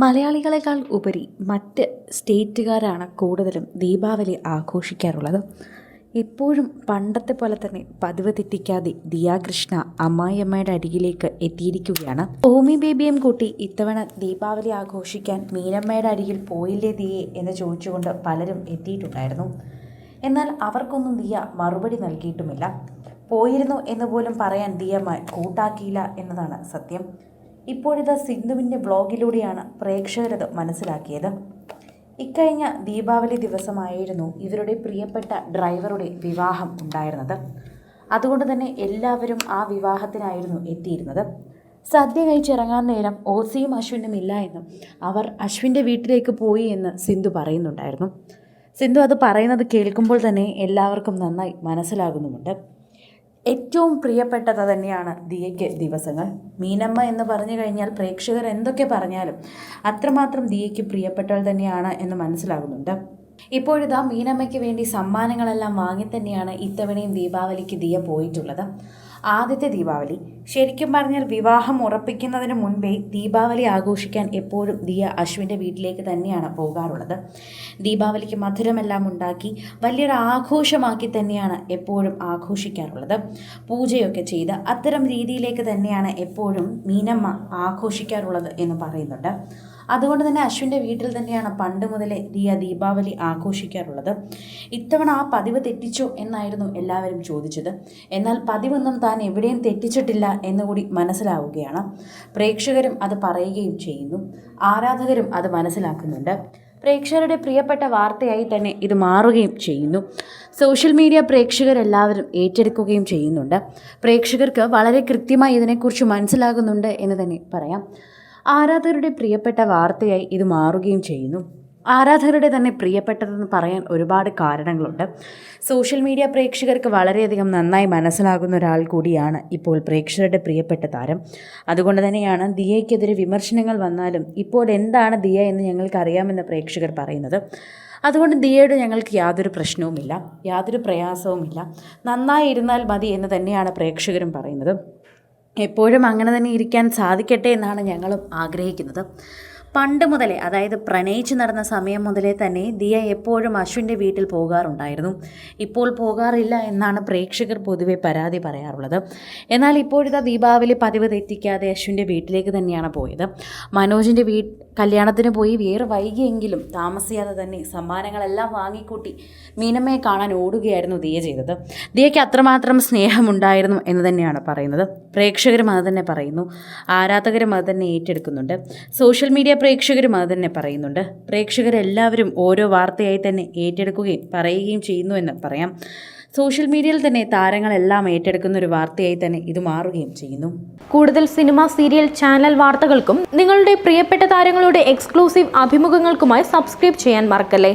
മലയാളികളെക്കാൾ ഉപരി മറ്റ് സ്റ്റേറ്റുകാരാണ് കൂടുതലും ദീപാവലി ആഘോഷിക്കാറുള്ളത്. എപ്പോഴും പണ്ടത്തെ പോലെ തന്നെ പതിവ് തെറ്റിക്കാതെ ദിയാകൃഷ്ണ അമ്മായിയമ്മയുടെ അരികിലേക്ക് എത്തിയിരിക്കുകയാണ്. ഓമി ബേബിയും കൂട്ടി ഇത്തവണ ദീപാവലി ആഘോഷിക്കാൻ മീനമ്മയുടെ അരികിൽ പോയില്ലേ ദിയെ എന്ന് ചോദിച്ചുകൊണ്ട് പലരും എത്തിയിട്ടുണ്ടായിരുന്നു. എന്നാൽ അവർക്കൊന്നും ദിയ മറുപടി നൽകിയിട്ടുമില്ല. പോയിരുന്നു എന്ന് പോലും പറയാൻ ദിയ കൂട്ടാക്കിയില്ല എന്നതാണ് സത്യം. ഇപ്പോഴിത് സിന്ധുവിന്റെ ബ്ലോഗിലൂടെയാണ് പ്രേക്ഷകരത് മനസ്സിലാക്കിയത്. ഇക്കഴിഞ്ഞ ദീപാവലി ദിവസമായിരുന്നു ഇവരുടെ പ്രിയപ്പെട്ട ഡ്രൈവറുടെ വിവാഹം ഉണ്ടായിരുന്നത്. അതുകൊണ്ട് തന്നെ എല്ലാവരും ആ വിവാഹത്തിനായിരുന്നു എത്തിയിരുന്നത്. സദ്യ കഴിച്ചിറങ്ങാൻ നേരം ഓസിയും അശ്വിനും ഇല്ല എന്നും അവർ അശ്വിന്റെ വീട്ടിലേക്ക് പോയി എന്ന് സിന്ധു പറയുന്നുണ്ടായിരുന്നു. സിന്ധു അത് പറയുന്നത് കേൾക്കുമ്പോൾ തന്നെ എല്ലാവർക്കും നന്നായി മനസ്സിലാകുന്നുമുണ്ട്. ഏറ്റവും പ്രിയപ്പെട്ടത് തന്നെയാണ് ദിയയ്ക്ക് ദിവസങ്ങൾ. മീനമ്മ എന്ന് പറഞ്ഞു കഴിഞ്ഞാൽ പ്രേക്ഷകർ എന്തൊക്കെ പറഞ്ഞാലും അത്രമാത്രം ദിയയ്ക്ക് പ്രിയപ്പെട്ടവൾ തന്നെയാണ് എന്ന് മനസ്സിലാകുന്നുണ്ട്. ഇപ്പോഴിതാ മീനമ്മയ്ക്ക് വേണ്ടി സമ്മാനങ്ങളെല്ലാം വാങ്ങി തന്നെയാണ് ഇത്തവണയും ദീപാവലിക്ക് ദിയ പോയിട്ടുള്ളത്. ആദ്യത്തെ ദീപാവലി. ശരിക്കും പറഞ്ഞാൽ വിവാഹം ഉറപ്പിക്കുന്നതിന് മുൻപേ ദീപാവലി ആഘോഷിക്കാൻ എപ്പോഴും ദിയ അശ്വിന്റെ വീട്ടിലേക്ക് തന്നെയാണ് പോകാറുള്ളത്. ദീപാവലിക്ക് മധുരമെല്ലാം ഉണ്ടാക്കി വലിയൊരു ആഘോഷമാക്കി തന്നെയാണ് എപ്പോഴും ആഘോഷിക്കാറുള്ളത്. പൂജയൊക്കെ ചെയ്ത് അത്തരം രീതിയിലേക്ക് തന്നെയാണ് എപ്പോഴും മീനമ്മ ആഘോഷിക്കാറുള്ളത് എന്ന് പറയുന്നുണ്ട്. അതുകൊണ്ട് തന്നെ അശ്വിന്റെ വീട്ടിൽ തന്നെയാണ് പണ്ട് മുതലേ ദിയ ദീപാവലി ആഘോഷിക്കാറുള്ളത്. ഇത്തവണ ആ പതിവ് തെറ്റിച്ചോ എന്നായിരുന്നു എല്ലാവരും ചോദിച്ചത്. എന്നാൽ പതിവൊന്നും താൻ എവിടെയും തെറ്റിച്ചിട്ടില്ല എന്നുകൂടി മനസ്സിലാവുകയാണ്. പ്രേക്ഷകരും അത് പറയുകയും ചെയ്യുന്നു. ആരാധകരും അത് മനസ്സിലാക്കുന്നുണ്ട്. പ്രേക്ഷകരുടെ പ്രിയപ്പെട്ട വാർത്തയായി തന്നെ ഇത് മാറുകയും ചെയ്യുന്നു. സോഷ്യൽ മീഡിയ പ്രേക്ഷകരെല്ലാവരും ഏറ്റെടുക്കുകയും ചെയ്യുന്നുണ്ട്. പ്രേക്ഷകർക്ക് വളരെ കൃത്യമായി ഇതിനെക്കുറിച്ച് മനസ്സിലാകുന്നുണ്ട് എന്ന് തന്നെ പറയാം. ആരാധകരുടെ പ്രിയപ്പെട്ട വാർത്തയായി ഇത് മാറുകയും ചെയ്യുന്നു. ആരാധകരുടെ തന്നെ പ്രിയപ്പെട്ടതെന്ന് പറയാൻ ഒരുപാട് കാരണങ്ങളുണ്ട്. സോഷ്യൽ മീഡിയ പ്രേക്ഷകർക്ക് വളരെയധികം നന്നായി മനസ്സിലാകുന്ന ഒരാൾ കൂടിയാണ് ഇപ്പോൾ പ്രേക്ഷകരുടെ പ്രിയപ്പെട്ട താരം. അതുകൊണ്ട് തന്നെയാണ് ദിയയ്ക്കെതിരെ വിമർശനങ്ങൾ വന്നാലും ഇപ്പോൾ എന്താണ് ദിയ എന്ന് ഞങ്ങൾക്കറിയാമെന്ന് പ്രേക്ഷകർ പറയുന്നത്. അതുകൊണ്ട് ദിയയുടെ ഞങ്ങൾക്ക് യാതൊരു പ്രശ്നവുമില്ല യാതൊരു പ്രയാസവുമില്ല. നന്നായി ഇരുന്നാൽ മതി എന്ന് തന്നെയാണ് പ്രേക്ഷകരും പറയുന്നത്. എപ്പോഴും അങ്ങനെ തന്നെ ഇരിക്കാൻ സാധിക്കട്ടെ എന്നാണ് ഞങ്ങളും ആഗ്രഹിക്കുന്നത്. പണ്ട് മുതലേ അതായത് പ്രണയിച്ച് നടന്ന സമയം മുതലേ തന്നെ ദിയ എപ്പോഴും അശ്വിന്റെ വീട്ടിൽ പോകാറുണ്ടായിരുന്നു. ഇപ്പോൾ പോകാറില്ല എന്നാണ് പ്രേക്ഷകർ പൊതുവെ പരാതി പറയാറുള്ളത്. എന്നാൽ ഇപ്പോഴത്തെ ദീപാവലി പതിവ് തെറ്റിക്കാതെ അശ്വിന്റെ വീട്ടിലേക്ക് തന്നെയാണ് പോയത്. മനോജിന്റെ വീ കല്യാണത്തിന് പോയി വേറെ വൈകിയെങ്കിലും താമസിയാതെ തന്നെ സമ്മാനങ്ങളെല്ലാം വാങ്ങിക്കൂട്ടി മീനമ്മയെ കാണാൻ ഓടുകയായിരുന്നു ദിയ ചെയ്തത്. ദിയയ്ക്ക് അത്രമാത്രം സ്നേഹമുണ്ടായിരുന്നു എന്ന് തന്നെയാണ് പറയുന്നത്. പ്രേക്ഷകരും അത് തന്നെ പറയുന്നു. ആരാധകരും അത് തന്നെ ഏറ്റെടുക്കുന്നുണ്ട്. സോഷ്യൽ മീഡിയ പ്രേക്ഷകരും അത് തന്നെ പറയുന്നുണ്ട്. പ്രേക്ഷകരെല്ലാവരും ഓരോ വാർത്തയായി തന്നെ ഏറ്റെടുക്കുകയും പറയുകയും ചെയ്യുന്നു എന്ന് പറയാം. സോഷ്യൽ മീഡിയയിൽ തന്നെ താരങ്ങളെല്ലാം ഏറ്റെടുക്കുന്ന ഒരു വാർത്തയായി തന്നെ ഇത് മാറുകയും ചെയ്യുന്നു. കൂടുതൽ സിനിമ സീരിയൽ ചാനൽ വാർത്തകൾക്കും നിങ്ങളുടെ പ്രിയപ്പെട്ട താരങ്ങളുടെ എക്സ്ക്ലൂസീവ് അഭിമുഖങ്ങൾക്കുമായി സബ്സ്ക്രൈബ് ചെയ്യാൻ മറക്കല്ലേ?